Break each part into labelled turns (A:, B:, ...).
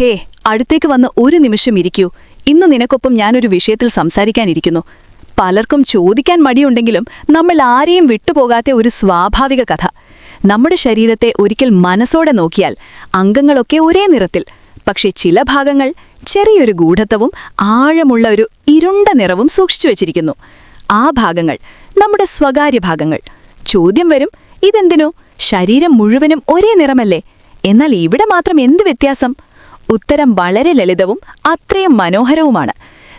A: ഹേ അടുത്തേക്ക് വന്ന് ഒരു നിമിഷം ഇരിക്കൂ. ഇന്ന് നിനക്കൊപ്പം ഞാനൊരു വിഷയത്തിൽ സംസാരിക്കാനിരിക്കുന്നു. പലർക്കും ചോദിക്കാൻ മടിയുണ്ടെങ്കിലും നമ്മൾ ആരെയും വിട്ടുപോകാത്ത ഒരു സ്വാഭാവിക കഥ. നമ്മുടെ ശരീരത്തെ ഒരിക്കൽ മനസ്സോടെ നോക്കിയാൽ അംഗങ്ങളൊക്കെ ഒരേ നിറത്തിൽ. പക്ഷേ ചില ഭാഗങ്ങൾ ചെറിയൊരു ഗൂഢത്വവും ആഴമുള്ള ഒരു ഇരുണ്ട നിറവും സൂക്ഷിച്ചു വച്ചിരിക്കുന്നു. ആ ഭാഗങ്ങൾ നമ്മുടെ സ്വകാര്യ ഭാഗങ്ങൾ. ചോദ്യം വരും ഇതെന്തിനു? ശരീരം മുഴുവനും ഒരേ നിറമല്ലേ? എന്നാൽ ഇവിടെ മാത്രം എന്ത് വ്യത്യാസം? ഉത്തരം വളരെ ലളിതവും അത്രയും മനോഹരവുമാണ്.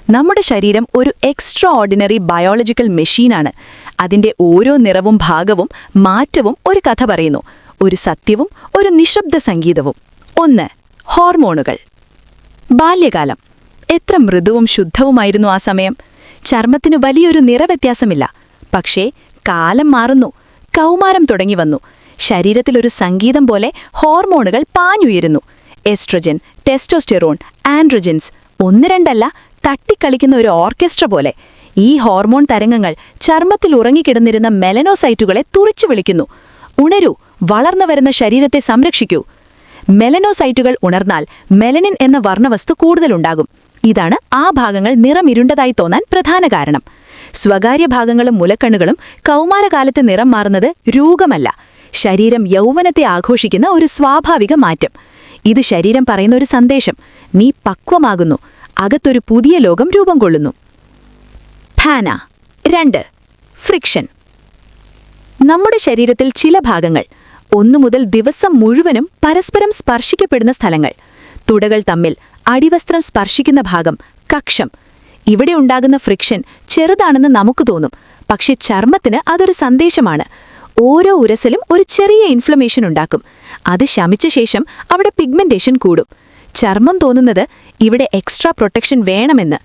A: നമ്മുടെ ശരീരം ഒരു എക്സ്ട്രാ ഓർഡിനറി ബയോളജിക്കൽ മെഷീനാണ് അതിന്റെ ഓരോ നിറവും ഭാഗവും മാറ്റവും ഒരു കഥ പറയുന്നു. ഒരു സത്യവും ഒരു നിശബ്ദ സംഗീതവും. ഒന്ന് ഹോർമോണുകൾ. ബാല്യകാലം. എത്ര മൃദുവും ശുദ്ധവുമായിരുന്നു ആ സമയം. ചർമ്മത്തിനു വലിയൊരു നിറവ്യത്യാസമില്ല. പക്ഷേ കാലം മാറുന്നു. കൗമാരം തുടങ്ങി വന്നു. ശരീരത്തിലൊരു സംഗീതം പോലെ ഹോർമോണുകൾ പാഞ്ഞുയരുന്നു. എസ്ട്രജൻ ടെസ്റ്റോസ്റ്റെറോൺ ആൻഡ്രജൻസ് ഒന്ന് രണ്ടല്ല തട്ടിക്കളിക്കുന്ന ഒരു ഓർക്കസ്ട്ര പോലെ. ഈ ഹോർമോൺ തരംഗങ്ങൾ ചർമ്മത്തിൽ ഉറങ്ങിക്കിടന്നിരുന്ന മെലനോസൈറ്റുകളെ തുറിച്ചു വിളിക്കുന്നു. ഉണരൂ വളർന്നു വരുന്ന ശരീരത്തെ സംരക്ഷിക്കൂ. മെലനോസൈറ്റുകൾ ഉണർന്നാൽ മെലനിൻ എന്ന വർണവസ്തു കൂടുതലുണ്ടാകും. ഇതാണ് ആ ഭാഗങ്ങൾ നിറമിരുണ്ടതായി തോന്നാൻ പ്രധാന കാരണം. സ്വകാര്യ ഭാഗങ്ങളും മുലക്കണ്ണുകളും കൗമാരകാലത്ത് നിറം മാറുന്നത് രൂപമല്ല. ശരീരം യൗവനത്തെ ആഘോഷിക്കുന്ന ഒരു സ്വാഭാവിക മാറ്റം. ഇത് ശരീരം പറയുന്ന ഒരു സന്ദേശം. നീ പക്വമാകുന്നു. അകത്തൊരു പുതിയ ലോകം രൂപം കൊള്ളുന്നു. ഫാന രണ്ട്. ഫ്രിക്ഷൻ നമ്മുടെ ശരീരത്തിൽ ചില ഭാഗങ്ങൾ ഒന്നു മുതൽ ദിവസം മുഴുവനും പരസ്പരം സ്പർശിക്കപ്പെടുന്ന സ്ഥലങ്ങൾ. തുടകൾ തമ്മിൽ അടിവസ്ത്രം സ്പർശിക്കുന്ന ഭാഗം കക്ഷം. ഇവിടെ ഉണ്ടാകുന്ന ഫ്രിക്ഷൻ ചെറുതാണെന്ന് നമുക്ക് തോന്നും. പക്ഷെ ചർമ്മത്തിന് അതൊരു സന്ദേശമാണ്. ഓരോ ഉരസലും ഒരു ചെറിയ ഇൻഫ്ലമേഷൻ ഉണ്ടാക്കും. അത് ശമിച്ച ശേഷം അവിടെ പിഗ്മെന്റേഷൻ കൂടും. ചർമ്മം തോന്നുന്നത് ഇവിടെ എക്സ്ട്രാ പ്രൊട്ടക്ഷൻ വേണമെന്ന്.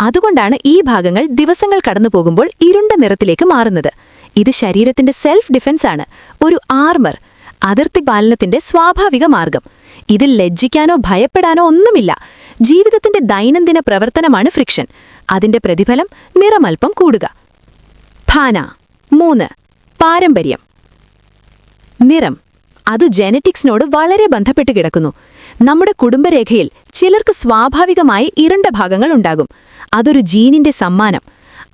A: അതുകൊണ്ടാണ് ഈ ഭാഗങ്ങൾ ദിവസങ്ങൾ കടന്നു പോകുമ്പോൾ ഇരുണ്ട നിറത്തിലേക്ക് മാറുന്നത്. ഇത് ശരീരത്തിന്റെ സെൽഫ് ഡിഫൻസ് ആണ്. ഒരു ആർമർ അതിർത്തി പാലനത്തിന്റെ സ്വാഭാവിക മാർഗം. ഇതിൽ ലജ്ജിക്കാനോ ഭയപ്പെടാനോ ഒന്നുമില്ല. ജീവിതത്തിന്റെ ദൈനംദിന പ്രവർത്തനമാണ് ഫ്രിക്ഷൻ അതിന്റെ പ്രതിഫലം നിറമൽപ്പം കൂടുക. ഭാന മൂന്ന്. പാരമ്പര്യം. നിറം. അത് ജെനറ്റിക്സിനോട് വളരെ ബന്ധപ്പെട്ട് കിടക്കുന്നു. നമ്മുടെ കുടുംബരേഖയിൽ ചിലർക്ക് സ്വാഭാവികമായി ഇരുണ്ട ഭാഗങ്ങൾ ഉണ്ടാകും. അതൊരു ജീനിന്റെ സമ്മാനം.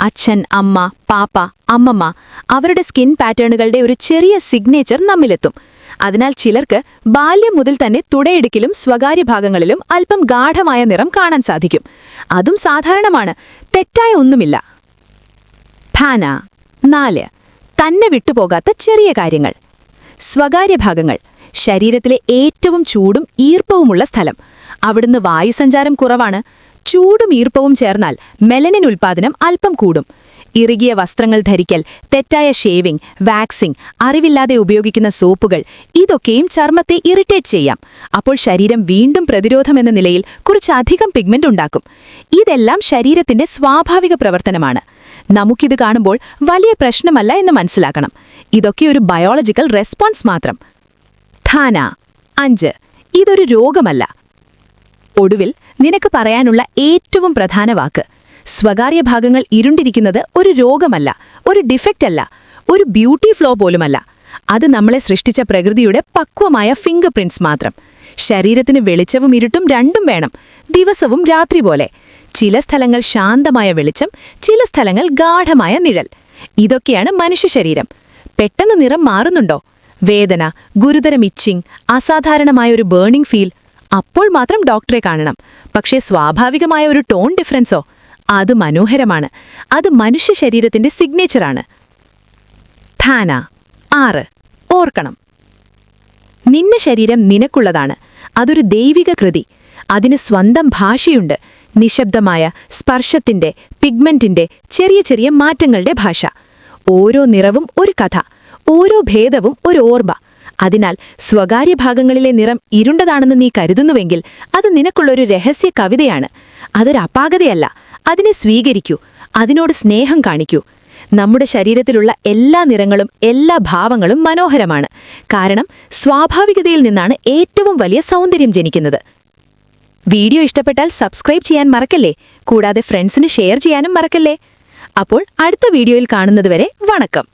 A: അച്ഛൻ അമ്മ പാപ്പ അമ്മമ്മ അവരുടെ സ്കിൻ പാറ്റേണുകളുടെ ഒരു ചെറിയ സിഗ്നേച്ചർ നമ്മിലെത്തും. അതിനാൽ ചിലർക്ക് ബാല്യം മുതൽ തന്നെ തുടയെടുക്കിലും സ്വകാര്യ ഭാഗങ്ങളിലും അല്പം ഗാഠമായ നിറം കാണാൻ സാധിക്കും. അതും സാധാരണമാണ്. തെറ്റായ ഒന്നുമില്ല. ഫാന. നാല്. തന്നെ വിട്ടുപോകാത്ത ചെറിയ കാര്യങ്ങൾ. സ്വകാര്യ ഭാഗങ്ങൾ. ശരീരത്തിലെ ഏറ്റവും ചൂടും ഈർപ്പവുമുള്ള സ്ഥലം. അവിടുന്ന് വായുസഞ്ചാരം കുറവാണ്. ചൂടും ഈർപ്പവും ചേർന്നാൽ മെലനിൻ ഉൽപ്പാദനം അല്പം കൂടും. ഇറുകിയ വസ്ത്രങ്ങൾ ധരിക്കൽ തെറ്റായ ഷേവിംഗ് വാക്സിംഗ് അറിവില്ലാതെ ഉപയോഗിക്കുന്ന സോപ്പുകൾ ഇതൊക്കെയും ചർമ്മത്തെ ഇറിറ്റേറ്റ് ചെയ്യാം. അപ്പോൾ ശരീരം വീണ്ടും പ്രതിരോധമെന്ന നിലയിൽ കുറച്ചധികം പിഗ്മെന്റ് ഉണ്ടാക്കും. ഇതെല്ലാം ശരീരത്തിന്റെ സ്വാഭാവിക പ്രവർത്തനമാണ്. നമുക്കിത് കാണുമ്പോൾ വലിയ പ്രശ്നമല്ല എന്ന് മനസ്സിലാക്കണം. ഇതൊക്കെ ഒരു ബയോളജിക്കൽ റെസ്പോൺസ് മാത്രം. ധാന അഞ്ച്. ഇതൊരു രോഗമല്ല. ഒടുവിൽ നിനക്ക് പറയാനുള്ള ഏറ്റവും പ്രധാന വാക്ക്. സ്വകാര്യ ഭാഗങ്ങൾ ഇരുണ്ടിരിക്കുന്നത് ഒരു രോഗമല്ല ഒരു ഡിഫക്റ്റ് അല്ല ഒരു ബ്യൂട്ടി ഫ്ലോ പോലുമല്ല. അത് നമ്മളെ സൃഷ്ടിച്ച പ്രകൃതിയുടെ പക്വമായ ഫിംഗർ മാത്രം. ശരീരത്തിന് വെളിച്ചവും ഇരുട്ടും രണ്ടും വേണം. ദിവസവും രാത്രി പോലെ. ചില സ്ഥലങ്ങൾ ശാന്തമായ വെളിച്ചം ചില സ്ഥലങ്ങൾ ഗാഠമായ നിഴൽ. ഇതൊക്കെയാണ് മനുഷ്യ ശരീരം. പെട്ടെന്ന് നിറം മാറുന്നുണ്ടോ? വേദന ഗുരുതരം ഇച്ചിങ് അസാധാരണമായ ഒരു ബേണിംഗ് ഫീൽ അപ്പോൾ മാത്രം ഡോക്ടറെ കാണണം. പക്ഷേ സ്വാഭാവികമായ ഒരു ടോൺ ഡിഫറൻസോ? അത് മനോഹരമാണ്. അത് മനുഷ്യ ശരീരത്തിന്റെ സിഗ്നേച്ചറാണ്. ധാന ആറ്. ഓർക്കണം. നിന്ന ശരീരം നിനക്കുള്ളതാണ്. അതൊരു ദൈവിക കൃതി. അതിന് സ്വന്തം ഭാഷയുണ്ട്. നിശബ്ദമായ സ്പർശത്തിന്റെ പിഗ്മെന്റിന്റെ ചെറിയ ചെറിയ മാറ്റങ്ങളുടെ ഭാഷ. ഓരോ നിറവും ഒരു കഥ ഓരോ ഭേദവും ഒരു ഓർമ്മ. അതിനാൽ സ്വകാര്യ ഭാഗങ്ങളിലെ നിറം ഇരുണ്ടതാണെന്ന് നീ കരുതുന്നുവെങ്കിൽ അത് നിനക്കുള്ളൊരു രഹസ്യ കവിതയാണ്. അതൊരു അപാകതയല്ല. അതിനെ സ്വീകരിക്കൂ. അതിനോട് സ്നേഹം കാണിക്കൂ. നമ്മുടെ ശരീരത്തിലുള്ള എല്ലാ നിറങ്ങളും എല്ലാ ഭാവങ്ങളും മനോഹരമാണ്. കാരണം സ്വാഭാവികതയിൽ നിന്നാണ് ഏറ്റവും വലിയ സൗന്ദര്യം ജനിക്കുന്നത്. വീഡിയോ ഇഷ്ടപ്പെട്ടാൽ സബ്സ്ക്രൈബ് ചെയ്യാൻ മറക്കല്ലേ? കൂടാതെ ഫ്രണ്ട്സിന് ഷെയർ ചെയ്യാനും മറക്കല്ലേ? അപ്പോൾ അടുത്ത വീഡിയോയിൽ കാണുന്നതുവരെ വണക്കം.